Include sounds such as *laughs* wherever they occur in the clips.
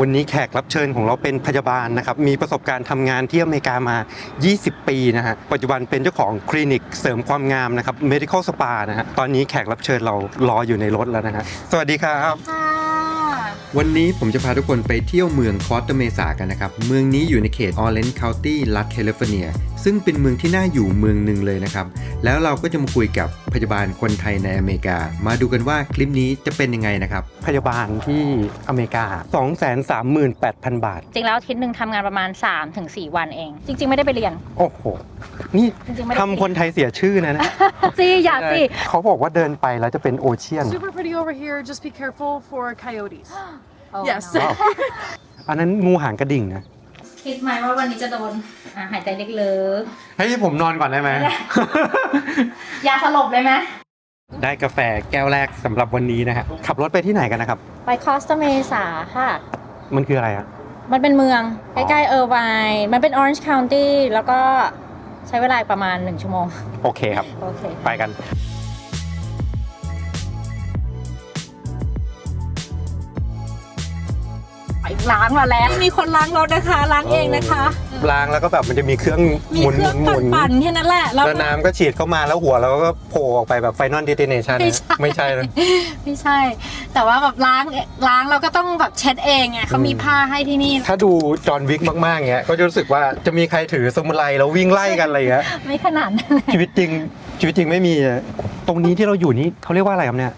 วันนี้แขกรับเชิญของเราเป็นพยาบาลนะครับ มีประสบการณ์ทำงานที่อเมริกามา 20 ปีนะฮะ ปัจจุบันเป็นเจ้าของคลินิกเสริมความงามนะครับ medical spa นะฮะ ตอนนี้แขกรับเชิญเรารออยู่ในรถแล้วนะฮะ สวัสดีครับ ค่ะ วันนี้ผมจะพาทุกคนไปเที่ยวเมืองคอสตาเมซากันนะครับ เมืองนี้อยู่ในเขตออเรนจ์ o u ตี้รัฐแคลิฟอร์เนีย ซึ่งเป็นเมืองที่น่าอยู่เมืองหนึ่งเลยนะครับ แล้วเราก็จะมาคุยกับพยาบาลคนไทยในอเมริกา มาดูกันว่าคลิปนี้จะเป็นยังไงนะครับ พยาบาลที่อเมริกา 238,000 บาท จริงแล้วอาทิตย์หนึ่งทำงานประมาณ 3-4ถึง4วันเอง จริง ๆ ไม่ได้ไปเรียน โอ้โห นี่จริงๆไม่ได้ทำคนไทยเสียชื่อนะนะ สิอย่าสิ เขาบอกว่าเดินไปแล้วจะเป็นโอเชียน Super pretty over here. Just be careful for coyotes. โอ้ Yes. เนอะอันนั้นงูหางกระดิ่งนะคิดไหมว่าวันนี้จะโดนอะหายใจลึกให้ผมนอนก่อนได้ไหม ๆยาสลบเลยไหมได้กาแฟแก้วแรกสำหรับวันนี้นะฮะขับรถไปที่ไหนกันนะครับ ไปคอสตาเมษาค่ะ มันคืออะไรอะ มันเป็นเมืองใกล้ๆเออร์ไวน์มันเป็น Orange County แล้วก็ใช้เวลาประมาณ 1 ชั่วโมง โอเคครับ โอเค ไปกัน ล้างมาแล้ว มีคนล้างรถนะคะ ล้างเองนะคะล้างแล้วก็แบบมันจะมีเครื่องมีหมุนเครื่องหมุนปั่นๆแค่นั้นแหละแล้วแล้วน้ำก็ฉีดเข้ามาแล้วหัวเราก็โผล่ออกไปแบบไฟนอลเดติเนชันไม่ใช่ไม่ใช่นะ ไม่ใช่ แต่ว่าแบบล้างล้างเราก็ต้องแบบเช็ดเองไงเขามีผ้าให้ที่นี่ ถ้าดูจอห์นวิกมากๆเงี้ยก็จะรู้สึกว่าจะมีใครถือสมุไรแล้ววิ่งไล่กันอะไรเงี้ยไม่ขนาดนั้นชีวิตจริงชีวิตจริงไม่มีอะตรงนี้ที่เราอยู่นี่เขาเรียกว่าอะไรครับเนี่ย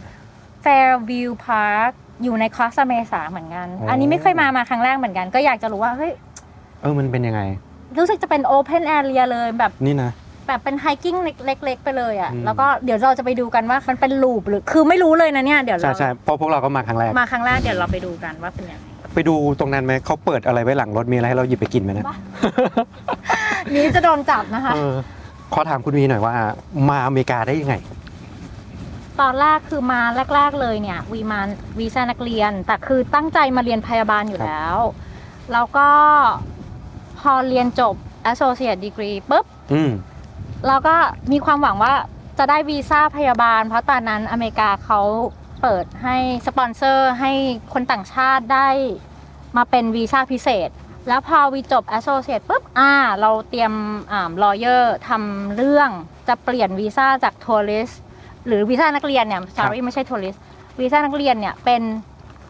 Fairview Park อยู่ในคอสตาเมษาเหมือนกัน อ๋ออั อันนี้ไม่เคยมามาครั้งแรกเหมือนกัน ก็อยากจะรู้ว่าเฮ้ยเออมันเป็นยังไง รู้สึกจะเป็น Open Area เลยแบบ นี่นะ แบบเป็นไฮกิ้งเล็ก ๆ ไปเลยอะ่ะ อืม แล้วก็เดี๋ยวเราจะไปดูกันว่ามันเป็นลูปหรือคือไม่รู้เลยนะเนี่ย เดี๋ยวใช่เราใช่เพราะพวกเราก็มาครั้งแรก มาครั้งแรกเดี๋ยวเราไปดูกันว่าเป็นยังไงไปดูตรงนั้นไหมเขาเปิดอะไรไว้หลังรถมีอะไรให้เราหยิบไปกินไหมนะบ้านี้จะโดนจับนะคะ เออขอถามคุณวีหน่อยว่ามาอเมริกาได้ยังไง ตอนแรกคือมาแรก ๆเลยเนี่ยวีมาวีซ่านักเรียน แต่คือตั้งใจมาเรียนพยาบาลอยู่ครับแล้ว แล้วก็พอเรียนจบ associate degree ปุ๊บอืมเราก็มีความหวังว่าจะได้วีซ่าพยาบาล เพราะตอนนั้นอเมริกาเขาเปิดให้สปอนเซอร์ให้คนต่างชาติได้มาเป็นวีซ่าพิเศษ แล้วพอวีจบ associate ปุ๊บอ่า เราเตรียมอ่า lawyer ทำเรื่องจะเปลี่ยนวีซ่าจาก tourist หรือวีซ่านักเรียนเนี่ย sorry ไม่ใช่ tourist วีซ่านักเรียนเนี่ยเป็น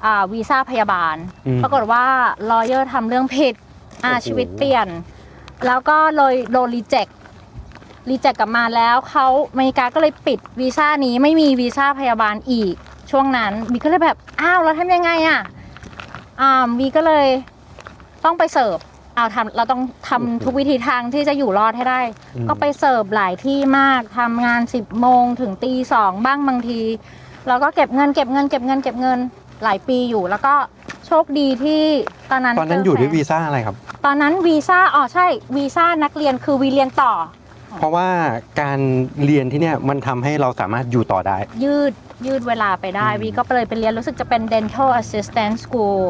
อ่าวีซ่าพยาบาล อืม ปรากฏว่า lawyer ทำเรื่องผิดอ่าโอ้โห ชีวิตเปลี่ยน แล้วก็เลยโดนรีเจ็ครีเจ็คกลับมาแล้วเขาอเมริกาก็เลยปิดวีซ่านี้ไม่มีวีซ่าพยาบาลอีกช่วงนั้นวีก็เลยแบบ อ้าว แล้วทำยังไงอะอ่าวีก็เลยต้องไปเสิร์ฟ เอาทำเราต้องทำทุกวิธีทางที่จะอยู่รอดให้ได้ อืม ก็ไปเสิร์ฟหลายที่มากทำงาน10โมงถึงตีสองบ้างบางทีแล้วก็เก็บเงินเก็บเงินเก็บเงินเก็บเงินหลายปีอยู่ แล้วก็โชคดีที่ตอนนั้นตอนนั้นเจอยู่ด้วยแฟวีซ่าอะไรครับ ตอนนั้นวีซ่าอ๋อใช่วีซ่านักเรียนคือวีเรียนต่อเพราะว่าการเรียนที่เนี่ยมันทำให้เราสามารถอยู่ต่อได้ ยืดยืดเวลาไปได้อืม วีก็เลยไปเรียนรู้สึกจะเป็น dental assistant school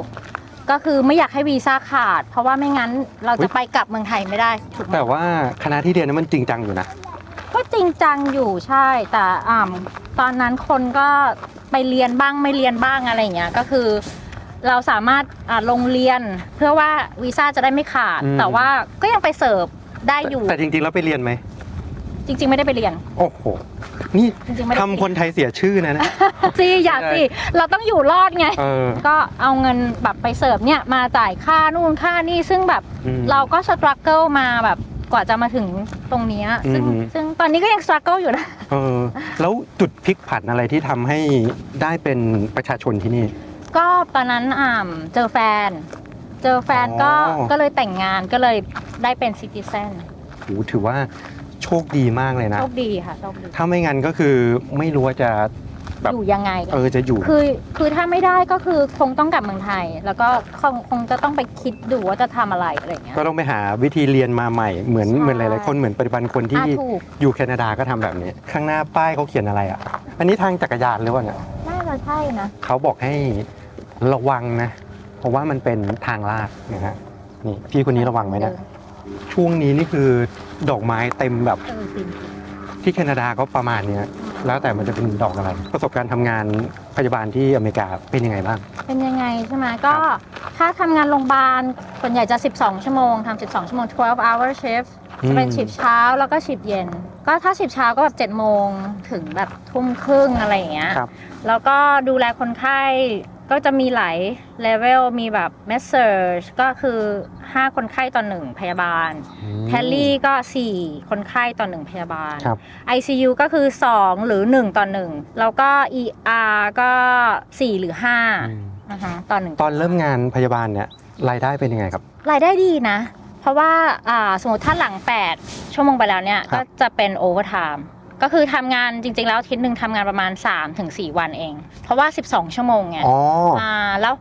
ก็คือไม่อยากให้วีซ่าขาด เพราะว่าไม่งั้นเราจะไปกลับเมืองไทยไม่ได้ถูกไหมแต่ว่าคณะที่เรียนนั้นมันจริงจังอยู่นะ ก็จริงจังอยู่ใช่ แต่อ่าตอนนั้นคนก็ไปเรียนบ้างไม่เรียนบ้างอะไรอย่างเงี้ยก็คือเราสามารถอ่าลงเรียนเพื่อว่าวีซ่าจะได้ไม่ขาด อืม แต่ว่าก็ยังไปเสิร์ฟได้อยู่ แต่จริงๆแล้วไปเรียนไหม จริง ๆ ไม่ได้ไปเรียน โอ้โห นี่จริงๆไม่ได้ ทำคนไทยเสียชื่อนะนะสิอย่าสิเราต้องอยู่รอดไง เออ ก็เอาเงินแบบไปเสิร์ฟเนี่ยมาจ่ายค่านู่นค่านี่ซึ่งแบบอืมเราก็สครัลเกิลมาแบบกว่าจะมาถึงตรงเนี้ยซึ่งอืมซึ่งตอนนี้ก็ยังสครัลเกิลอยู่นะ เออ แล้วจุดพลิกผันอะไรที่ทำให้ได้เป็นประชาชนที่นี่ ก็ตอนนั้นอ่าเจอแฟน เจอแฟนก็อ๋อ ก็เลยแต่งงานก็เลยได้เป็นซิติเซน โหถือว่า โชคดีมากเลยนะ โชคดีค่ะโชคดีถ้าไม่งั้นก็คือไม่รู้ว่าจะ แบบ อยู่ยังไง เออจะอยู่ คือคือถ้าไม่ได้ก็คือคงต้องกลับเมืองไทย แล้วก็คงคงจะต้องไปคิดดูว่าจะทำอะไรอะไรอย่างเงี้ย ก็ต้องไปหาวิธีเรียนมาใหม่เหมือนใช่ เหมือนหลายๆคนเหมือนปัจจุบันคนที่อะถูกอยู่แคนาดาก็ทำแบบนี้ ข้างหน้าป้ายเขาเขียนอะไรอะ อันนี้ทางจักรยานหรือเปล่าเนี่ยน่าจะใช่นะเขาบอกให้ระวังนะ เพราะว่ามันเป็นทางลาดนะฮะนี่พี่คนนี้ระวังไหมเนะ ช่วงนี้นี่คือ ดอกไม้เต็มแบบเออจริงที่แคนาดาก็ประมาณเนี้ยแล้วแต่มันจะเป็นดอกอะไร ประสบการณ์ทำงานพยาบาลที่อเมริกาเป็นยังไงบ้าง เป็นยังไงใช่ไหมก็ทถ้าทำงานโรงพยาบาลส่วนใหญ่จะ 12 ชั่วโมงทำ12 ชั่วโมง 12 hour shift จะเป็นอืมชิปเช้าแล้วก็ชิปเย็น ก็ถ้าชิปเช้าก็แบบ7โมงถึงแบบทุ่มครึ่งอะไรอย่างเงี้ย ครับ แล้วก็ดูแลคนไข้ก็จะมีหลายเลเวลมีแบบ med surg ก็คือ 5 คนไข้ต่อ1พยาบาลเทลลี่ก็ 4 คนไข้ต่อ1พยาบาล ครับ ICU ก็คือ 2 หรือ 1 ต่อ1แล้วก็ ER ก็ 4 หรืออืม5นะคะต่อ1ตอนเริ่มงานพยาบาลเนี่ยรายได้เป็นยังไงครับ รายได้ดีนะ เพราะว่าอ่าสมมติถ้าหลัง 8 ชั่วโมงไปแล้วเนี่ย ครัก็บจะเป็นโอเวอร์ไทม์ ก็คือทำงานจริง ๆ แล้วอาทิตย์หนึ่งทำงานประมาณ3-4วันเอง เพราะว่า 12 ชั่วโมงไงอ๋ออ่าแล้ว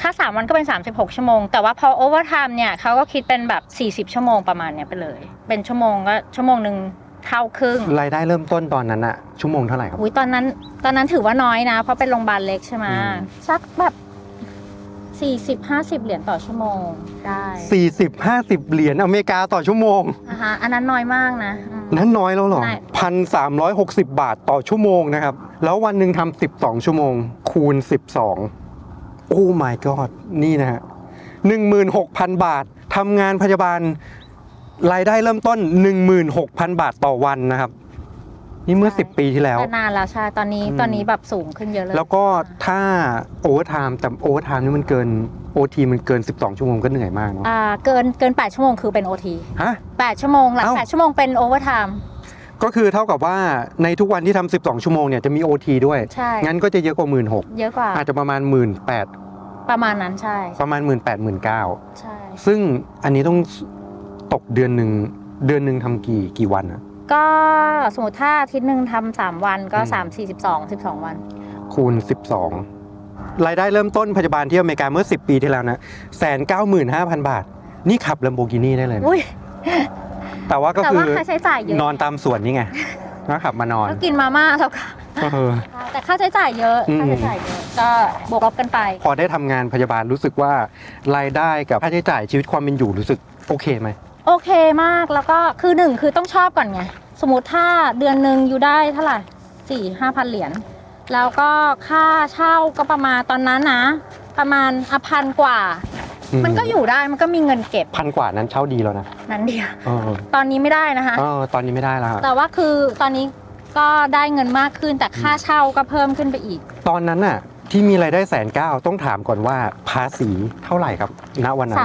ถ้า 3 วันก็เป็น 36 ชั่วโมง แต่ว่าพอโอเวอร์ไทม์เนี่ยเขาก็คิดเป็นแบบ 40 ชั่วโมงประมาณเนี้ยไปเลย เป็นชั่วโมงก็ชั่วโมงหนึ่งเท่าครึ่ง รายได้เริ่มต้นตอนนั้นอะชั่วโมงเท่าไหร่ครับ อุ้ยตอนนั้นตอนนั้นถือว่าน้อยนะ เพราะเป็นโรงพยาบาลเล็กใช่ไหมอืม สักแบบ 40-50 เหรียญต่อชั่วโมงได้40 50 เหรียญอเมริกาต่อชั่วโมง นะคะอันนั้นน้อยมากนะอืม นั้นน้อยแล้วเหรอใช่ พันสามร้อยหกสิบบาทต่อชั่วโมงนะครับ แล้ววันหนึ่งทำสิบสองชั่วโมง คูณสิบสองโอ้ my god นี่นะฮะหนึ่งหมื่นหกพันบาททำงานพยาบาล รายได้เริ่มต้นหนึ่งหมื่นหกพันบาทต่อวันนะครับ นี่เมื่อสิบปีที่แล้ว ก็นานแล้วใช่ ตอนนี้อืม ตอนนี้แบบสูงขึ้นเยอะเลยแล้วก็ถ้าโอเวอร์ไทม์แต่โอเวอร์ไทม์นี่มันเกินโอทีมันเกิน 12 ชั่วโมงก็เหนื่อยมากเนาะอ่าเกินเกิน 8 ชั่วโมงคือเป็น OT ฮะ 8 ชั่วโมงหลัง เอ้า 8 ชั่วโมงเป็นโอเวอร์ไทม์ก็คือเท่ากับว่าในทุกวันที่ทำ12 ชั่วโมงเนี่ยจะมี OT ด้วย ใช่งั้นก็จะเยอะกว่า 1 6ื่นเยอะกว่าอาจจะประมาณ 1 8ื่นประมาณนั้นใช่ประมาณ 1 8ื่นแปดหมื่นเก้าใช่ซึ่งอันนี้ต้องตกเดือนหนึ่งเดือนหนึ่งทำกี่กี่วันอะ ก็สมมติถ้าอาทิตย์หนึ่งทำสามวันก็อืม3 4 12 12วัน คูณ 12 รายได้เริ่มต้นพยาบาลที่อเมริกาเมื่อ 10 ปีที่แล้วนะแสนเก้าหมื่นห้าพันบาท นี่ขับลัมโบกินี่ได้เลยนะอุ้ยแต่ว่าก็แต่คืว่าอค่าใช้จ่ายเยอะนอนตามสวนนี่ไงก็ขับมานอนก็กินมาม่าแล้วก็เออ แต่ค่าใช้จ่ายเยอะอืม ค่าใช้จ่ายเยอะก็บวกลบกันไป พอได้ทำงานพยาบาลรู้สึกว่ารายได้กับค่าใช้จ่ายชีวิตความเป็นอยู่รู้สึกโอเคไหม โอเคมากแล้วก็คือหนึ่งคือต้องชอบก่อนไง สมมติถ้าเดือนหนึ่งอยู่ได้เท่าไหร่สี่ห้าพันเหรียญแล้วก็ค่าเช่าก็ประมาณตอนนั้นนะ ประมาณอพันกว่ามันก็อยู่ได้มันก็มีเงินเก็บพันกว่านั้นเช่าดีแล้วนะนั้นเดียวเออตอนนี้ไม่ได้นะคะ เออตอนนี้ไม่ได้แล้วฮะแต่ว่าคือตอนนี้ก็ได้เงินมากขึ้นแต่ค่าเช่าก็เพิ่มขึ้นไปอีก ตอนนั้นน่ะ ที่มีรายได้แสนเก้าต้องถามก่อนว่าภาษีเท่าไหร่ครับ ณวันนั้น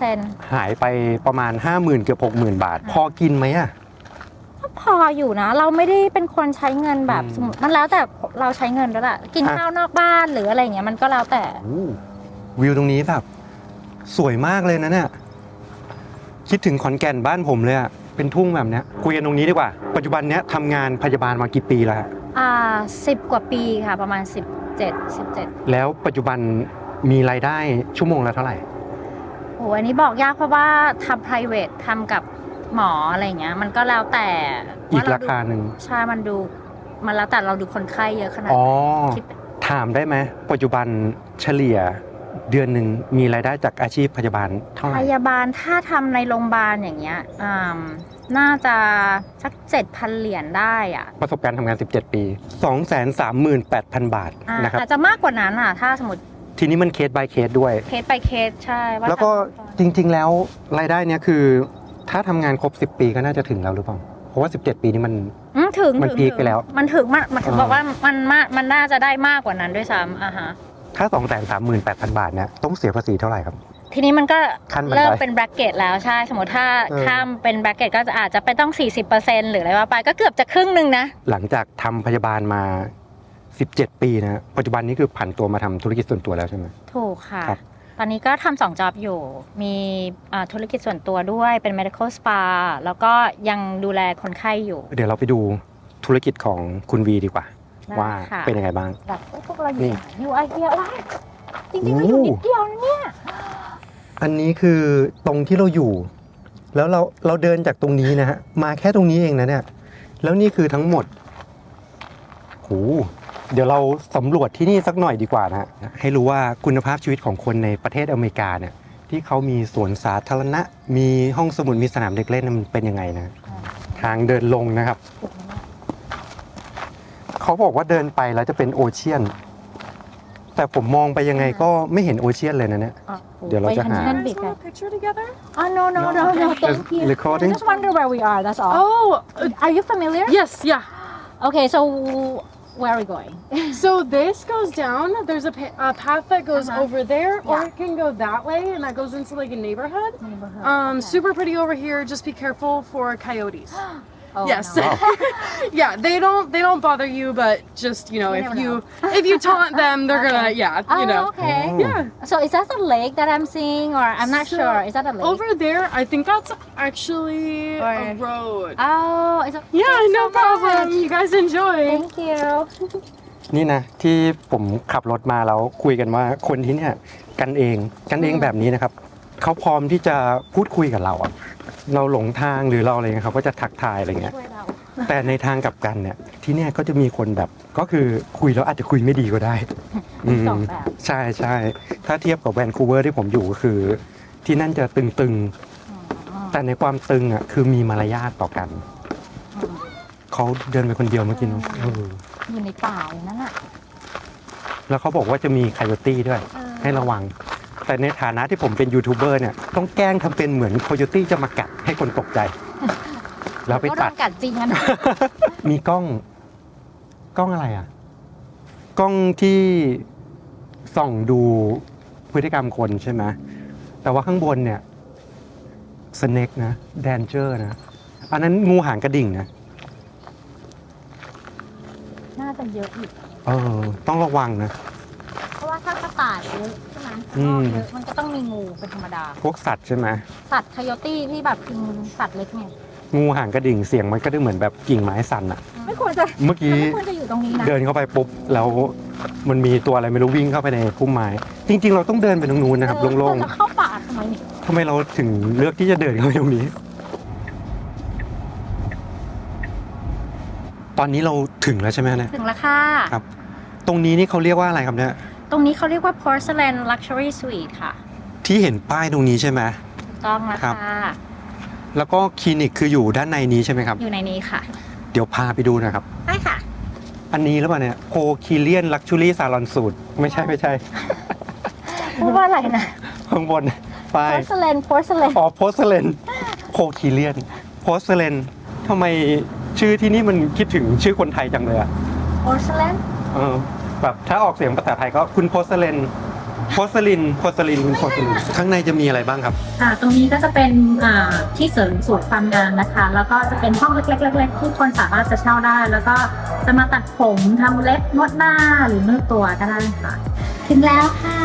30%หายไปประมาณ 5 0,000 เกือบ60,000 บาท พอกินไหมอะก็พออยู่นะ เราไม่ได้เป็นคนใช้เงินแบบอืมสมมติมันแล้วแต่เราใช้เงินด้วยแหละกินอะ ข้าวนอกบ้านหรืออะไรอย่างเงี้ยมันก็แล้วแต่โอ้วิวตรงนี้แบบ สวยมากเลยนะเนี่ย คิดถึงขอนแก่นบ้านผมเลยอะเป็นทุ่งแบบเนี้ยคุยกันตรงนี้ดีกว่า ปัจจุบันเนี้ยทำงานพยาบาลมากี่ปีแล้วฮะอ่าสิบกว่าปีค่ะประมาณ 17 17 แล้วปัจจุบันมีรายได้ชั่วโมงละเท่าไหร่โอ้อันนี้บอกยากเพราะว่าทำ private ทำกับหมออะไรอย่างเงี้ย มันก็แล้วแต่อีกว่ราคาหนึ่งใช่มันดูมันแล้วแต่เราดูคนไข้เยอะขนาดอ๋อไหนคิดถามได้ไหมปัจจุบันเฉลี่ย เดือนหนึ่งมีรายได้จากอาชีพพยาบาลเท่าไหพร่ยาบาลถ้าทำในโรงพยาบาลอย่างเงี้ยอ่าน่าจะสักเจ็ดพันเหรียญได้อะประสบการณ์ทำงาน 17 ปี 238,000 บาทอ่านะครับ อาจจะมากกว่านั้นอะ ถ้าสมมติทีนี้มันเคส by เคสด้วย เคสไปเคสใช่าแล้วก็ทำจริง ๆ แล้วรายได้เนี้ยคือ ถ้าทำงานครบ 10 ปีก็น่าจะถึงแล้วหรือเปล่า เพราะว่า 17 ปีนี้มัน อืมถึงมันถึงพีคถึงไปแล้วมันถึงมันมันถึงอ่า บอกว่ามันมากมันน่าจะได้มากกว่านั้นด้วยซ้ำอะฮะ ถ้า238,000บาทเนี่ยต้องเสียภาษีเท่าไหร่ครับ ทีนี้มันก็ขั้นบันไดเริ่มเป็นแบรกเกตแล้วใช่ สมมติถ้าเออ ข้ามเป็นแบรกเกตก็จะอาจจะไปต้อง 40%หรืออะไรว่าไปก็เกือบจะครึ่งหนึ่งนะ หลังจากทำพยาบาลมา 17 ปีนะปัจจุบันนี้คือผันตัวมาทำธุรกิจส่วนตัวแล้วใช่ไหม ถูกค่ะ ครับ ตอนนี้ก็ทำสองจ็อบอยู่ มีอ่าธุรกิจส่วนตัวด้วยเป็น medical spa แล้วก็ยังดูแลคนไข้อยู่ เดี๋ยวเราไปดูธุรกิจของคุณวีดีกว่า ได้ว่าค่ะ เป็นยังไงบ้าง แบบเอ้ยพวกเราอยู่นี่ ไหนอยู่ไอเดียว้ายจริงๆเราอยู่นิดเดียวนะเนี่ยอันนี้คือตรงที่เราอยู่ แล้วเราเราเดินจากตรงนี้นะฮะมาแค่ตรงนี้เองนะเนี่ย แล้วนี่คือทั้งหมดโหเดี๋ยวเราสำรวจที่นี่สักหน่อยดีกว่านะฮะให้รู้ว่าคุณภาพชีวิตของคนในประเทศอเมริกาเนี่ย ที่เขามีสวนสาธารณะ มีห้องสมุดมีสนามเด็กเล่นมันเป็นยังไงนะ ทางเดินลงนะครับ เขาบอกว่าเดินไปแล้วจะเป็นโอเชียน แต่ผมมองไปยังไงก็ไม่เห็นโอเชียนเลยนะเนี่ย อ่ะ เดี๋ยวเราจะหา ไปทงนั้น Guys บิ๊ก want a picture together? Oh no no no no thank you Recording? I just wonder where we are that's all Oh, uh, Are you familiar yes, yeah. Okay so where are we going *laughs* So this goes down. There's a, pa- a path that goes Uh-huh. over there, or Yeah. it can go that way, and that goes into like a neighborhood. Neighborhood, Um, okay. super pretty over here. Just be careful for coyotes. *gasps* *gasps* Oh, yes. no. *laughs* yeah, they don't they don't bother you, but just you know You if never you if you taunt them, they're gonna Okay. yeah Oh, you know. okay Oh. Yeah. So is that the lake that I'm seeing or I'm not So, sure is that a lake Over there, I think that's actually a Or- road. Oh it's a Yeah, thanks no so problem. much. You guys enjoy. Thank you *laughs* นี่นะ ที่ผมขับรถมาแล้วคุยกันว่าคนที่เนี่ยกันเองกันเอง อืม แบบนี้นะครับเขาพร้อมที่จะพูดคุยกับเราอะ เราหลงทางหรือเราอะไรเงี้ยเขาก็จะทักทายอะไรเงี้ย ช่วยเราแต่ในทางกลับกันเนี่ยที่เนี่ยก็จะมีคนแบบ ก็คือคุยแล้วอาจจะคุยไม่ดีก็ได้มีสองมแบบใช่ใช่ถ้าเทียบกับแวนคูเวอร์ที่ผมอยู่ก็คือ ที่นั่นจะตึงอืมๆแต่ในความตึงอะคือมีมารยาทต่อกันอืมเขาเดินไปคนเดียวเมื่อกี้เนอะเอออยู่ในป่าอย่างนั้นอะแล้วเขาบอกว่าจะมีไคโยตี้ด้วยเออให้ระวัง แต่ในฐานะที่ผมเป็นยูทูบเบอร์เนี่ยต้องแกล้งทำเป็นเหมือนโคโยตี้จะมากัดให้คนตกใจ แล้วไปก็โดตัด นกัดจริงอะนะ มีกล้อง กล้องอะไรอะ กล้องที่ส่องดูพฤติกรรมคนใช่ไหมแต่ว่าข้างบนเนี่ยสเน็กนะแดนเจอร์นะ อันนั้นงูหางกระดิ่งนะน่าจะเยอะอีกเออ ต้องระวังนะเพ ราะว่าถ้ากระต่ายเยอะใช่ไหมอืม เยอะมันก็ต้องมีงูเป็นธรรมดา พวกสัตว์ใช่ไหมสัตว์คโยตี้ที่แบบกินสัตว์เล็กเนี่ยงูหางกระดิ่งเสียงมันก็จะเหมือนแบบกิ่งไม้สั่นอะไม่ควรจะเมื่อกี้ไม่ควรจะอยู่ตรงนี้นะเดินเข้าไปปุ๊บแล้วมันมีตัวอะไรไม่รู้วิ่งเข้าไปในพุ่มไม้จริง ๆ เราต้องเดินไปตรงนู้นนะครับเออโล่งเราจะเข้าป่าทำไมเนี่ยๆทำไมเราถึงเลือกที่จะเดินเข้าไปตรงนี้ ตอนนี้เราถึงแล้วใช่ไหมเนี่ย ถึงแล้วค่ะ ครับ ตรงนี้นี่เขาเรียกว่าอะไรครับเนี่ย ตรงนี้เขาเรียกว่า porcelain luxury suite ค่ะที่เห็นป้ายตรงนี้ใช่ไหม ถูกต้องแล้วครัค่ะบแล้วก็คลินิกคืออยู่ด้านในนี้ใช่ไหมครับ อยู่ในนี้ค่ะเดี๋ยวพาไปดูนะครับ ได้ค่ะ อันนี้หรือเปล่าเนี่ยโคคิเลียนลักชูรี่ซาลอนสูตร ไม่ใช่ไม่ใช่ พูดว่าอะไรนะ ข้างบนป้าย porcelain porcelain อ๋อโพสเลนโคคิเลียนโพสเลนทำไมชื่อที่นี่มันคิดถึงชื่อคนไทยจังเลยอะ porcelain เออ แบบถ้าออกเสียงภาษาไทยก็คุณโพสเลนโพสลินโพสลินคุณโพสลินข้างในจะมีอะไรบ้างครับ ค่ะตรงนี้ก็จะเป็นอ่าที่เสริมสวยความงามนะคะ แล้วก็จะเป็นห้องเล็กๆเล็กๆที่คนสามารถจะเช่าได้ แล้วก็จะมาตัดผมทำเล็บนวดหน้าหรือนวดตัวก็ได้ค่ะ ถึงแล้วค่ะ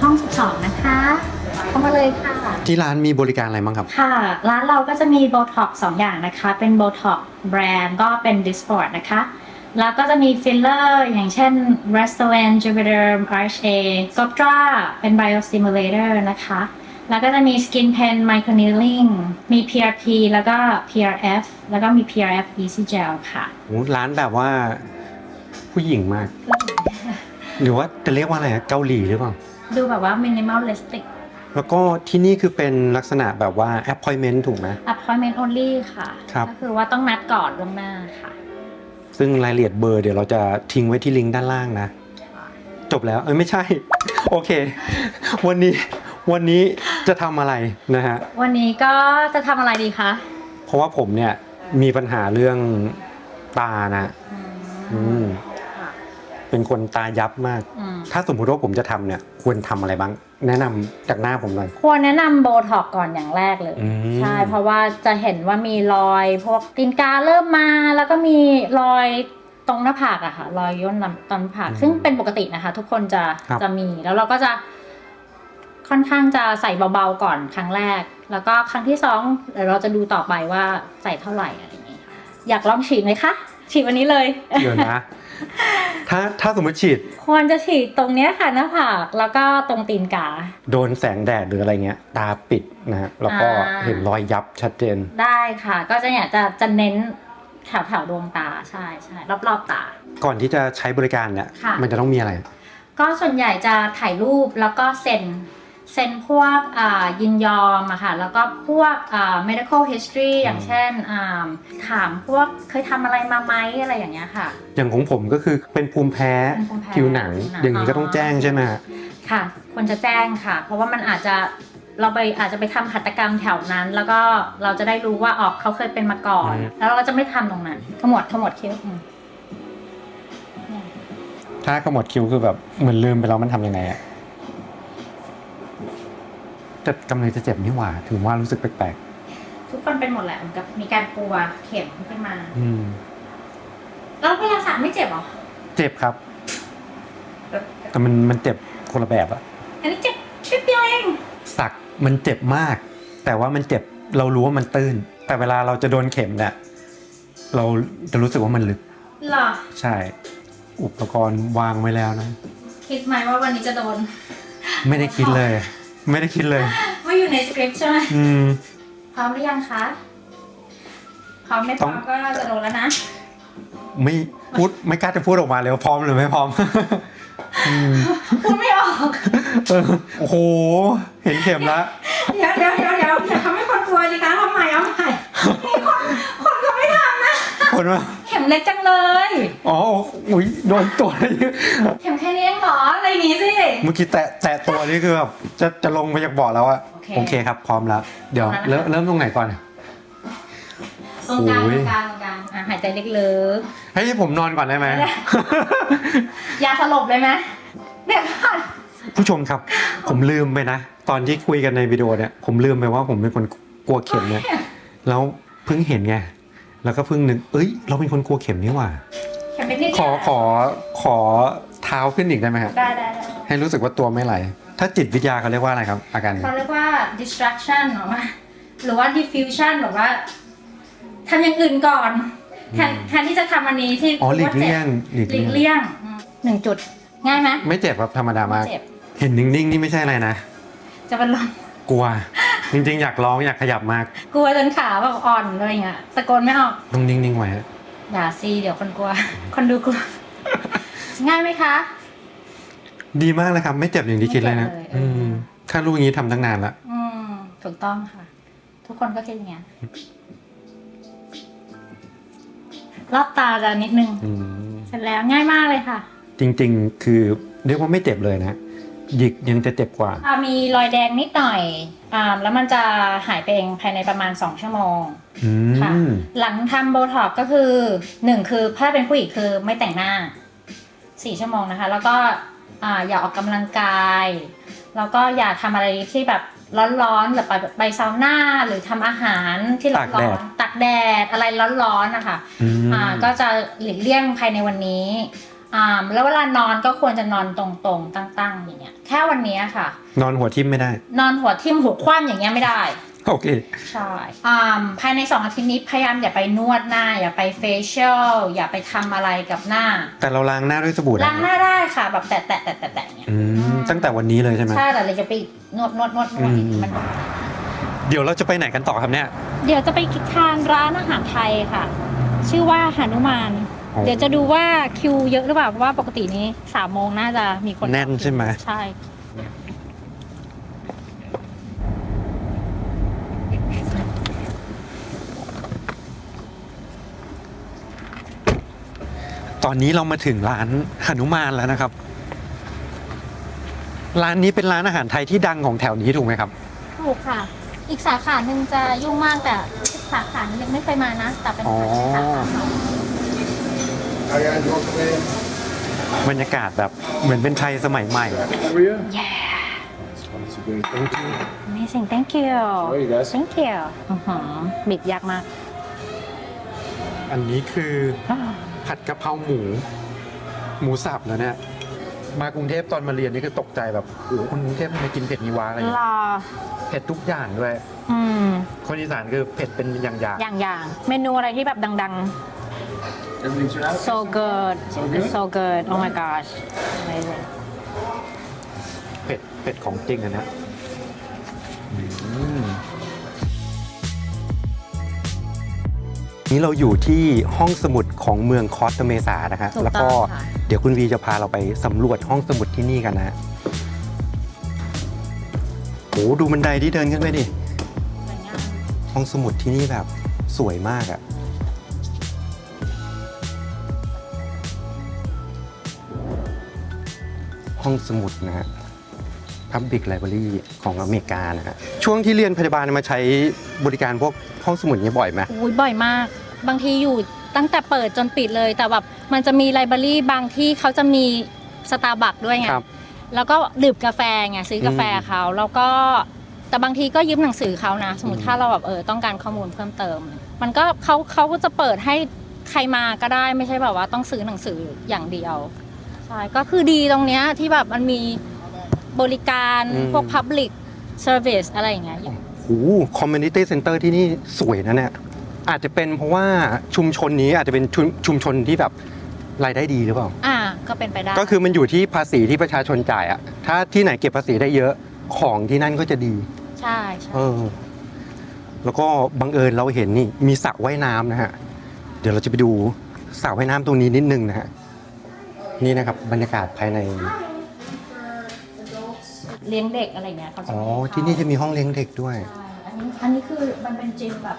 ห้อง12นะคะเข้ามาเลยค่ะ ที่ร้านมีบริการอะไรบ้างครับ ค่ะ ร้านเราก็จะมีโบท็อกสองอย่างนะคะ เป็นโบท็อกแบรนด์ก็เป็นดิสฟอร์ดนะคะ แล้วก็จะมีฟิลเลอร์อย่างเช่น Restylane Juvederm RHA Soptra เป็น Biostimulator นะคะ แล้วก็จะมี Skin Pen Microneedling มี PRP แล้วก็ PRF แล้วก็มี PRF Easy Gel ค่ะ โอ้ร้านแบบว่าผู้หญิงมาก หรือว่าจะเรียกว่าอะไรอะเกาหลีหรือเปล่า ดูแบบว่า minimalistic แล้วก็ที่นี่คือเป็นลักษณะแบบว่า appointment ถูกไหม appointment only ค่ะ ครับ ก็คือว่าต้องนัดก่อนล่วงหน้าค่ะ ซึ่งรายละเอียดเบอร์เดี๋ยวเราจะทิ้งไว้ที่ลิงก์ด้านล่างนะ จบแล้วเอ้ยไม่ใช่ โอเค วันนี้วันนี้จะทำอะไรนะฮะ วันนี้ก็จะทำอะไรดีคะเพราะว่าผมเนี่ยมีปัญหาเรื่องตานะอืมค่ะ เป็นคนตายับมาก อืมถ้าสมมุติว่าผมจะทำเนี่ย ควรทำอะไรบ้าง แนะนำจากหน้าผมหน่อย ควรแนะนำโบท็อกก่อนอย่างแรกเลย อืม ใช่ เพราะว่าจะเห็นว่ามีรอยพวกตีนกาเริ่มมา แล้วก็มีรอยตรงหน้าผากอะค่ะ รอยย่นลำตอนผากซึ่งเป็นปกตินะคะ ทุกคนจะครับ จะมีแล้วเราก็จะค่อนข้างจะใส่เบาๆก่อนครั้งแรก แล้วก็ครั้งที่สองเดี๋ยวเราจะดูต่อไปว่าใส่เท่าไหร่อะไรอย่างเงี้ยค่ะอยากลองฉีดไหมคะฉีดวันนี้เลย เดี๋ยวนะ ถ้าถ้าสมมติฉีดควรจะฉีดตรงเนี้ยค่ะหน้าผากแล้วก็ตรงตีนกา โดนแสงแดดหรืออะไรเงี้ย ตาปิดนะฮะแล้วก็อ่า เห็นรอยยับชัดเจน ได้ค่ะ ก็จะเนี่ยจะจะเน้นแถวแถวๆดวงตาใช่ใช่รอบรอบๆตา ก่อนที่จะใช้บริการเนี่ยค่ะ มันจะต้องมีอะไร ก็ส่วนใหญ่จะถ่ายรูปแล้วก็เซ็น เซ็นพวกอ่ายินยอมอะค่ะแล้วก็พวกอ่า medical history อย่างเช่นอ่าถามพวกเคยทำอะไรมาไหมอะไรอย่างเงี้ยค่ะ อย่างของผมก็คือเป็นภูมิแพ้เป็นภูมิแพ้ผิวหนังผิวหนัง อย่างนี้ก็ต้องแจ้งใช่ไหมฮะค่ะควรจะแจ้งค่ะ เพราะว่ามันอาจจะเราไปอาจจะไปทำหัตถกรรมแถวนั้น แล้วก็เราจะได้รู้ว่าออกเขาเคยเป็นมาก่อนอืมแล้วเราก็จะไม่ทำตรงนั้นขมวดขมวดคิ้วอืมเนี่ยถ้าขมวดคิ้วคือแบบเหมือนลืมไปแล้วมันทำยังไงอะ แต่กำลังจะเจ็บนี่หว่า ถึงว่ารู้สึกแปลกทุกคนเป็นหมดแหละเหมือนกับมีการกลัวเข็มขึ้นมา ๆอืม แล้วเวลาสักไม่เจ็บเหรอเจ็บครับ แต่มันมันเจ็บคนละแบบอะอันนี้เจ็บชิบเดียวเองสักมันเจ็บมาก แต่ว่ามันเจ็บเรารู้ว่ามันตื้น แต่เวลาเราจะโดนเข็มเนี่ยเราจะรู้สึกว่ามันลึก เหรอ ใช่ อุปกรณ์วางไว้แล้วนะ คิดไหมว่าวันนี้จะโดน ไม่ได้คิดเลย ไม่ได้คิดเลย ไม่อยู่ในสคริปต์ใช่ไหมอืม พร้อมหรือยังคะพร้อมไม่พร้อมต้อง ก็จะโดนแล้วนะไม่พูดไม่กล้าจะพูดออกมาเลยว่าพร้อมหรือไม่พร้อม อืมพูดไม่ออกเออโอ้โห เห็นเข็มแล้วเดี๋ยวเดี๋ยวเดี๋ยวเดี๋ยวอย่าทำให้คนกลัวสิคะทำไมเอาใหม่มีคนคนเขาไม่ทำนะคนว่าเข็มเล็กจังเลย อ๋ออุ้ยโดนตัวอะไรเยอะเข็มแค่นี้เองเหรออะไรอย่างงี้สิ เมื่อกี้แตะแตะตัวนี่คือแบบจะจะลงไปจากเบาะแล้วอะโอเคโอเคครับ พร้อมแล้ว เดี๋ยวพร้อมแล้วนะคะเริ่มเริ่มตรงไหนก่อน ตรงกลางโอ้ตรย งกลางตรงกลางอะหายใจลึกให้ผมนอนก่อนได้ไหม ๆยาสลบเลยไหมเดี๋ยวก่อนผู้ชมครับ ผมลืมไปนะ ตอนที่คุยกันในวิดีโอเนี่ย ผมลืมไปว่าผมเป็นคนกลัวเข็มเนี่ยแล้วเพิ่งเห็นไง แล้วก็เพิ่งนึก เอ้ย เราเป็นคนกลัวเข็มนี่หว่าเข็มเป็นนิดขอขอขอเท้าขึ้นอีกได้ไหมครับได้ได้ได้ให้รู้สึกว่าตัวไม่ไหล ถ้าจิตวิทยาเขาเรียกว่าอะไรครับ อาการนี้ เขาเรียกว่า distraction หรือว่าหรือว่า diffusion หรือว่าทำอย่างอื่นก่อนแทนแทนที่จะทำอันนี้ที่อ๋อหลีกว่าจ็บเลี่ยงหลีกหลีกเลี่ยงเลี่ยงอืมหนึ่งจุด ง่ายไหมไม่เจ็บครับธรรมดามาก เจ็บ เห็นนิ่งๆนี่ไม่ใช่อะไรนะ จะเป็นลม กลัว จริงๆ อยากร้องอยากขยับมากกลัวจนขาแบบอ่อนอะไรเงี้ยตะโกนไม่ออกต้องนิ่งๆไว้ฮะอย่าซีเดี๋ยวคนกลัว คนดูกลัว ง่ายไหมคะ ดีมากเลยครับ ไม่เจ็บอย่างที่คิดเลยนะไม่เจ็บเลยเอออือืมถ้ารู้อย่างนี้ทำตั้งนานละอืมถูกต้องค่ะ ทุกคนก็คิดอย่างเงี้ยรอบตาจะนิดนึง อืมเสร็จแล้วง่ายมากเลยค่ะ จริง ๆ คือเรียกว่าไม่เจ็บเลยนะ หยิกยังจะเจ็บกว่า อ่ามีรอยแดงนิดหน่อยอ่าแล้วมันจะหายไปเองภายในประมาณ 2 ชั่วโมง อืค่ะ มหลังทำโบท็อกซ์ก็คือ1คือถ้าเป็นผู้หญิงคือไม่แต่งหน้า 4 ชั่วโมงนะคะ แล้วก็อ่าอย่าออกกำลังกาย แล้วก็อย่าทำอะไรที่แบบร้อนๆแบบไปไปซาวน่าหรือทำอาหารที่ร้ตากแดอดนๆตักแดดอะไรร้อนๆนะคะอืมอ่าก็จะหลีกเลี่ยงภายในวันนี้ อ่าแล้วเวลานอนก็ควรจะนอนตรงๆ ตั้งๆอย่างเงี้ย แค่วันนี้ค่ะ นอนหัวทิ่มไม่ได้ นอนหัวทิ่มหัวคว่ำอย่างเงี้ยไม่ได้ โอเค ใช่อ่าภายใน2อาทิตย์นี้พยายามอย่าไปนวดหน้า อย่าไปเฟเชียลอย่าไปทำอะไรกับหน้า แต่เราล้างหน้าด้วยสบู่ได้ล้างไหหมน้าได้ค่ะ แบบแตะแตะแตะแตะแตะอย่างเงี้ยอืมตั้งแต่วันนี้เลยใช่ไหม ใช่แต่เราจะไปนวดนวดนวดนวดอีกอืม มัน เดี๋ยวเราจะไปไหนกันต่อครับเนี่ย เดี๋ยวจะไปทานร้านอาหารไทยค่ะ ชื่อว่าหานุมานอ๋อ เดี๋ยวจะดูว่าคิวเยอะหรือเปล่าเพราะว่าปกตินี้สามโมงน่าจะมีคนแน่นใช่ไหมใช่ตอนนี้เรามาถึงร้านหนุมานแล้วนะครับ ร้านนี้เป็นร้านอาหารไทยที่ดังของแถวนี้ถูกไหมครับ ถูกค่ะ อีกสาขาหนึ่งจะยุ่งมากแต่สาขานี้ยังไม่เคยมานะ แต่เป็นอ๋อสาขาเขา บรรยากาศแบบเหมือนเป็นไทยสมัยใหม่อะ Korea? yeah It's great. amazing thank you How are you guys? thank you อื้อหือบิดยากมาก อันนี้คือผัดกะเพราหมู หมูสับแล้วเนี่ยมากรุงเทพตอนมาเรียนนี่คือตกใจแบบโอ้โหคนกรุงเทพทำไมกินเผ็ดมีวะอะไรอย่างรเงี้ยอ เผ็ดทุกอย่างด้วย อืม คนอีสานคือเผ็ดเป็นอย่างอย่างอย่างๆ เมนูอะไรที่แบบดัง Everything turned out? ๆ so good So good? It's so good oh my gosh amazing ๆเผ็ดเผ็ดของจริงอะนะอืมนี่เราอยู่ที่ห้องสมุดของเมืองคอสเตเมซานะฮะถูกต้องแล้วก็ค่ะ เดี๋ยวคุณวีจะพาเราไปสำรวจห้องสมุดที่นี่กันนะฮะดูบันไดที่เดินขึ้นไปดิห้องสมุดที่นี่แบบสวยมากอะ ห้องสมุดนะฮะ Public Library ของอเมริกานะฮะช่วงที่เรียนพยาบาลมาใช้บริการพวกห้องสมุดนี้บ่อยไหมอุ้ยบ่อยมาก บางทีอยู่ตั้งแต่เปิดจนปิดเลย แต่แบบมันจะมีไลบรารีบางที่เขาจะมีสตาร์บัคด้วยไง ครับ แล้วก็ดื่มกาแฟไงซื้อกาแฟอืมเขาแล้วก็แต่บางทีก็ยืมหนังสือเขานะ สมมอืติมถ้าเราแบบเออต้องการข้อมูลเพิ่มเติม มันก็เขาเขาก็จะเปิดให้ใครมาก็ได้ไม่ใช่แบบว่าต้องซื้อหนังสืออย่างเดียวใช่ก็คือดีตรงเนี้ยที่แบบมันมีบริการพวก Public Service อะไรอย่างเงี้ยโอ้คอมมูนิตี้เซ็นเตอร์ที่นี่สวยนะเนี่ย อาจจะเป็นเพราะว่าชุมชนนี้อาจจะเป็นชุมชุมชนที่แบบรายได้ดีหรือเปล่า อ่าก็เป็นไปได้ก็คือมันอยู่ที่ภาษีที่ประชาชนจ่ายอะถ้าที่ไหนเก็บภาษีได้เยอะของที่นั่นก็จะดี ใช่ใช่เออ แล้วก็บังเอิญเราเห็นนี่มีสระว่ายน้ำนะฮะ เดี๋ยวเราจะไปดูสระว่ายน้ำตรงนี้นิดนึงนะฮะ นี่นะครับบรรยากาศภายใน เลี้ยงเด็กอะไรเงี้ยเขาจะอ๋อมีที่นี่จะมีห้องเลี้ยงเด็กด้วย ใช่อันนี้อันนี้คือมันเป็นจิมแบบ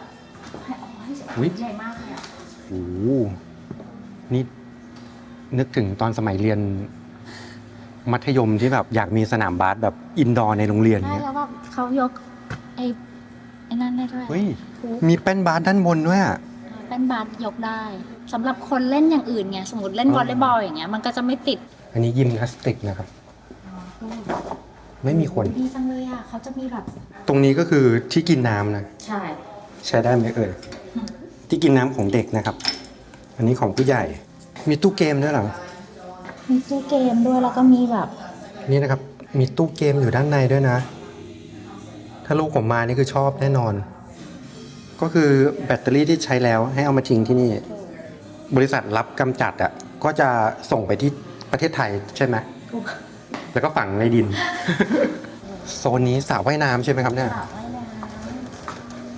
ให้อ๋อให้อุ๊ย ใหญ่มากเลยอะโอ้โหนี่นึกถึงตอนสมัยเรียน มัธยมที่แบบอยากมีสนามบาสแบบอินดอร์ในโรงเรียนใช่เนี้ยแล้วแบบเขายกไอ้ไอ้นั่นได้ด้วยเฮ้ย มีแป้นบาสด้านบนด้วยอะ เป็นบาสยกได้ สำหรับคนเล่นอย่างอื่นไงสมมติเล่นอ๋อวอลเลย์บอลอย่างเงี้ยมันก็จะไม่ติดอันนี้ยิมนาสติกนะครับ ไม่มีคน ดีจังเลยอะเขาจะมีแบบตรงนี้ก็คือที่กินน้ำนะ ใช่ใช้ได้ไหมเอ่ย ที่กินน้ำของเด็กนะครับ อันนี้ของผู้ใหญ่ มีตู้เกมด้วยเหรอ มีตู้เกมด้วยแล้วก็มีแบบนี่นะครับ มีตู้เกมอยู่ด้านในด้วยนะ ถ้าลูกผมมานี่คือชอบแน่นอน ก็คือแบตเตอรี่ที่ใช้แล้วให้เอามาทิ้งที่นี่ บริษัทรับกำจัดอะก็จะส่งไปที่ประเทศไทยใช่ไหมแล้วก็ฝังในดิน โซนนี้สระว่ายน้ำใช่ไหมครับเนี่ย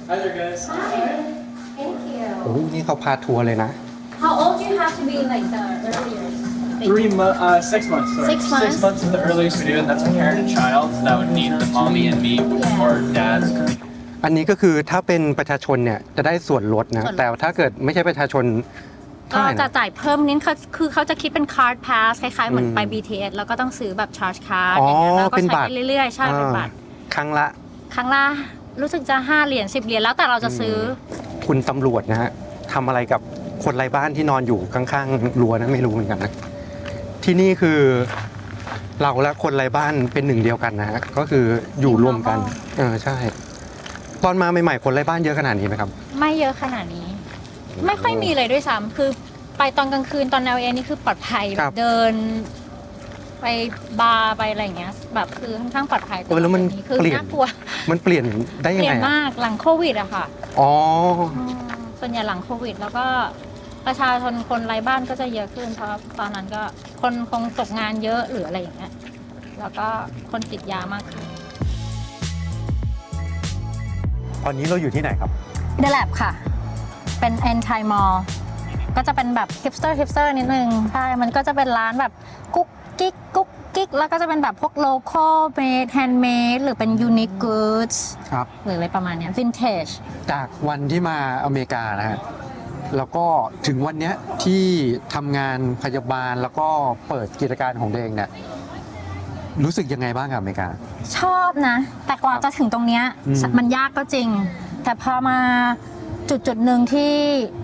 Hi there, guys. Thank you โอ้โหนี่เขาพาทัวร์เลยนะ How old you have to be like the earliest Three mo- uh, six months. Sorry. Six months? Six months is the earliest we do, and that's a parent and child that would need the mommy and me or dad. อันนี้ก็คือถ้าเป็นประชาชนเนี่ยจะได้ส่วนลดนะ ส่วนลด แต่ถ้าเกิดไม่ใช่ประชาชนเท่า ก็ไหร่จะนะจ่ายเพิ่มนิดเขาคือเขาจะคิดเป็น card pass คล้ายๆ เหมือนอืมไป BTS แล้วก็ต้องซื้อแบบ charge card อ๋ออย่างเงี้ยแล้วก็เป็นใช้บัตไปรเรื่อยๆ ใช่เป็นบัตรอ่าครั้งละ ครั้งละรู้สึกจะ5เหรียญ10เหรียญแล้วแต่เราจะซื้ออคุณตำรวจนะฮะทำอะไรกับคนไร้บ้านที่นอนอยู่ข้างๆรั้วนะไม่รู้เหมือนกันนะที่นี่คือเราและคนไร้บ้านเป็นหนึ่งเดียวกันนะฮะก็คืออยู่รวมกัน เออใช่ ตอนมาใหม่ๆคนไร้บ้านเยอะขนาดนี้ไหมครับ ไม่เยอะขนาดนี้ ไม่ค่อยมีเลยด้วยซ้ำคือไปตอนกลางคืนตอน LA นี่คือปลอดภัยครับเดิน ไปบาร์ไปอะไรอย่างเงี้ย แบบคือค่อนข้างปลอดภัยเออแล้วมันต่คือเปลี่ยน น่ากลัวมันเปลี่ยนได้เปยังลี่ยไงนอะมากหลังโควิดอะค่ะ อ๋ออืมส่วนใหญ่หลังโควิด แล้วก็ประชาชนคนไร้บ้านก็จะเยอะขึ้นเพราะตอนนั้นก็คนคงตกงานเยอะหรืออะไรอย่างเงี้ยแล้วก็คนติดยามากขึ้นตอนนี้เราอยู่ที่ไหนครับ เดล a b ค่ะ เป็น anti mall ก็จะเป็นแบบ hipster hipster นิดนึงใช่ มันก็จะเป็นร้านแบบกุ๊กกิ๊กกุ๊กกิ๊กแล้วก็จะเป็นแบบพวก local made handmade หรือเป็น unique goods ครับ หรืออะไรประมาณเนี้ย vintage จากวันที่มาอเมริกานะฮะแล้วก็ถึงวันเนี้ยที่ทำงานพยาบาลแล้วก็เปิดกิจการของตัวเองเนี่ยรู้สึกยังไงบ้างกับอเมริกา ชอบนะ แต่กว่าจะถึงตรงเนี้ยอืม มันยากก็จริง แต่พอมา จุดจุดหนึ่งที่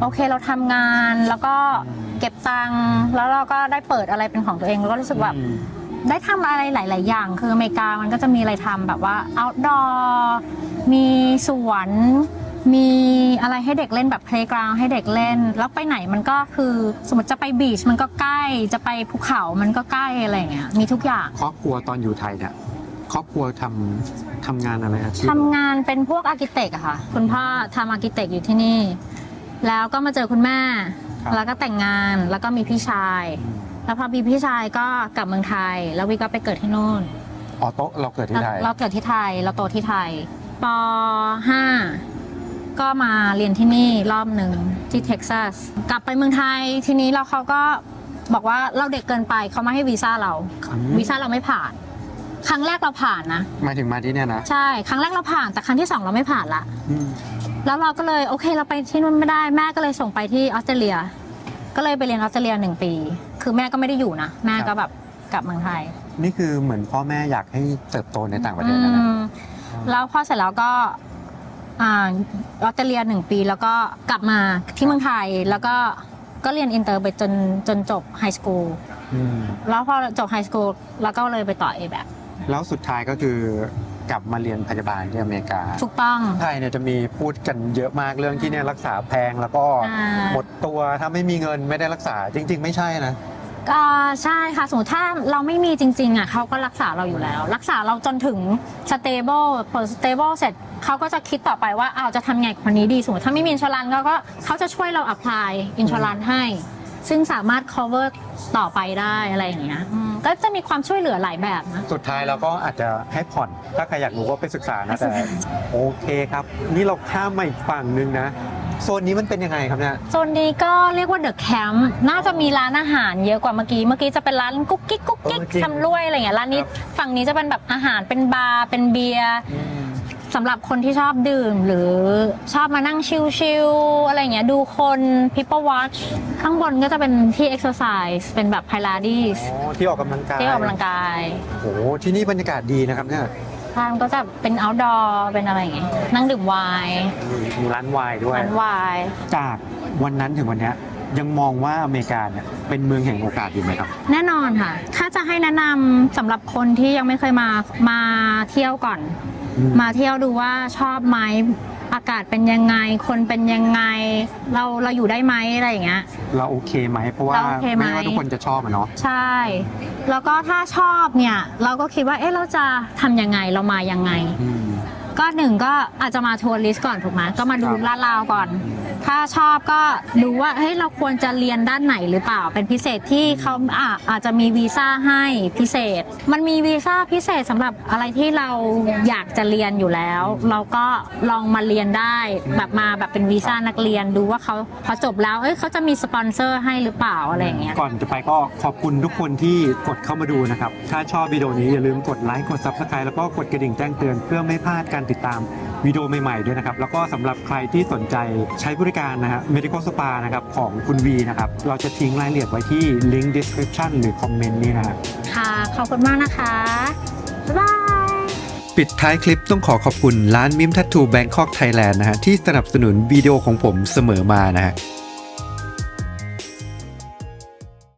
โอเคเราทำงานแล้วก็เก็บตังค์แล้วเราก็ได้เปิดอะไรเป็นของตัวเอง แล้วก็รู้สึกแบบอืมได้ทำอะไรหลาย ๆ อย่าง คืออเมริกามันก็จะมีอะไรทำแบบว่า outdoor มีสวน มีอะไรให้เด็กเล่นแบบ playground ให้เด็กเล่น แล้วไปไหนมันก็คือสมมติจะไปบีชมันก็ใกล้ จะไปภูเขามันก็ใกล้อะไรอย่างเงี้ยมีทุกอย่าง ครอบครัวตอนอยู่ไทยเนี่ย ครอบครัวทำทำงานอะไรอาชีพทำงานเป็นพวกอาร์กิเต็กอะค่ะ คุณพ่อทำอาร์กิเต็กอยู่ที่นี่ แล้วก็มาเจอคุณแม่ ครับแล้วก็แต่งงานแล้วก็มีพี่ชาย แล้วพอมีพี่ชายก็กลับเมืองไทย แล้ววีก็ไปเกิดที่นู่น อ๋อโต๊ะเราเกิดที่ไทยเราเกิดที่ไทย เราโตที่ไทยป .5 ก็มาเรียนที่นี่รอบหนึ่งที่เท็กซัส กลับไปเมืองไทยทีนี้เราเขาก็บอกว่าเราเด็กเกินไปเขาไม่ให้วีซ่าเรา อืม วีซ่าเราไม่ผ่าน ครั้งแรกเราผ่านนะ หมายถึงมาที่เนี่ยนะใช่ ครั้งแรกเราผ่าน แต่ครั้งที่สองเราไม่ผ่านละ อืมแล้วเราก็เลยโอเคเราไปที่นู่นไม่ได้แม่ก็เลยส่งไปที่ออสเตรเลีย ก็เลยไปเรียนออสเตรเลียหนึ่งปี คือแม่ก็ไม่ได้อยู่นะแม่ก็แบบกลับเมืองไทยนี่คือเหมือนพ่อแม่อยากให้เติบโตในต่างประเทศนะนะอืมแล้วพอเสร็จแล้วก็อ่าออสเตรเลียหนึ่งปี แล้วก็กลับมาที่เมืองไทยแล้วก็ก็เรียนอินเตอร์ไปจนจนจบไฮสคูลอืมแล้วพอจบไฮสคูลแล้วก็เลยไปต่อเอแบบ แล้วสุดท้ายก็คือกลับมาเรียนพยาบาลที่อเมริกาถูกต้อง ไทยเนี่ยจะมีพูดกันเยอะมากเรื่องที่เนี่ยรักษาแพงแล้วก็อ่า หมดตัวถ้าไม่มีเงินไม่ได้รักษาจริง ๆ ไม่ใช่นะ ก็ใช่ค่ะสมมติถ้าเราไม่มีจริงๆอะเขาก็รักษาเราอยู่แล้ว รักษาเราจนถึง stable พอ stable เสร็จเขาก็จะคิดต่อไปว่าอ้าวจะทำไงกับคนนี้ดีสมมติถ้าไม่มีอินชอรันเขาก็เขาจะช่วยเรา apply อินชอรันให้ ซึ่งสามารถ cover ต่อไปได้อะไรอย่างเงี้ยอืมก็จะมีความช่วยเหลือหลายแบบนะ สุดท้ายเราก็อาจจะให้ผ่อน ถ้าใครอยากรู้ก็ไปศึกษานะ แต่ โอเคครับ นี่เราข้ามมาอีกฝั่งหนึ่งนะ โซนนี้มันเป็นยังไงครับเนี่ย โซนนี้ก็เรียกว่าเดอะแคมป์น่าจะมีร้านอาหารเยอะกว่าเมื่อกี้ เมื่อกี้จะเป็นร้านกุ๊กกิ๊กกุ๊กกิ๊กเออจริงทำรวยอะไรอย่างเงี้ย ร้านนี้ครับฝั่งนี้จะเป็นแบบอาหารเป็นบาร์ เป็นเบียร์ สำหรับคนที่ชอบดื่มหรือชอบมานั่งชิลๆอะไรอย่างเงี้ยดูคน people watch ข้างบนก็จะเป็นที่ exercise เป็นแบบ Pilates อ๋อที่ออกกำลังกายที่ออกกำลังกายโอ้โหที่นี่บรรยากาศดีนะครับเนี่ยทางก็จะเป็น outdoor เป็นอะไรอย่างเงี้ยนั่งดื่มไวน์มีมีร้านไวน์ด้วย ร้านไวน์จากวันนั้นถึงวันเนี้ยยังมองว่าอเมริกาเนี่ยเป็นเมืองแห่งโอกาสอยู่ไหมครับ แน่นอนค่ะ ถ้าจะให้แนะนำสำหรับคนที่ยังไม่เคยมามาเที่ยวก่อนอื มมาเที่ยวดูว่าชอบไหมอากาศเป็นยังไง คนเป็นยังไง เราเราอยู่ได้ไหมอะไรอย่างเงี้ย เราโอเคไหมเพราะว่าเราโอเคไหม ไม่ว่าทุกคนจะชอบอะเนาะใช่ แล้วก็ถ้าชอบเนี่ย เราก็คิดว่าเอ๊ะเราจะทำยังไงเรามายังไง อืม ก็หนึ่งก็อาจจะมาทัวร์ลิสต์ก่อนถูกไหมก็มาดูครับลาดราวก่อน ถ้าชอบก็ดูว่าเฮ้ยเราควรจะเรียนด้านไหนหรือเปล่า เป็นพิเศษที่เขาอะอาจจะมีวีซ่าให้พิเศษ มันมีวีซ่าพิเศษสำหรับอะไรที่เราอยากจะเรียนอยู่แล้ว เราก็ลองมาเรียนได้แบบมาแบบเป็นวีซ่านักเรียนดูว่าเขาพอจบแล้วเอ้ยเขาจะมีสปอนเซอร์ให้หรือเปล่าอะไรอย่างเงี้ยก่อนจะไปก็ขอบคุณทุกคนที่กดเข้ามาดูนะครับถ้าชอบวิดีโอนี้อย่าลืมกดไลค์กด Subscribe แล้วก็กดกระดิ่งแจ้งเตือนเพื่อไม่พลาดการติดตามวิดีโอใหม่ๆด้วยนะครับ แล้วก็สำหรับใครที่สนใจใช้บริการนะฮะ Medical Spa นะครับของคุณวีนะครับ เราจะทิ้งรายละเอียดไว้ที่ลิงก์ description หรือคอมเมนต์นี้นะฮะค่ะ ขอบคุณมากนะคะ บ๊ายบาย ปิดท้ายคลิปต้องขอขอบคุณร้านมิมทัตทูแบงคอกไทยแลนด์นะฮะที่สนับสนุนวิดีโอของผมเสมอมานะฮะ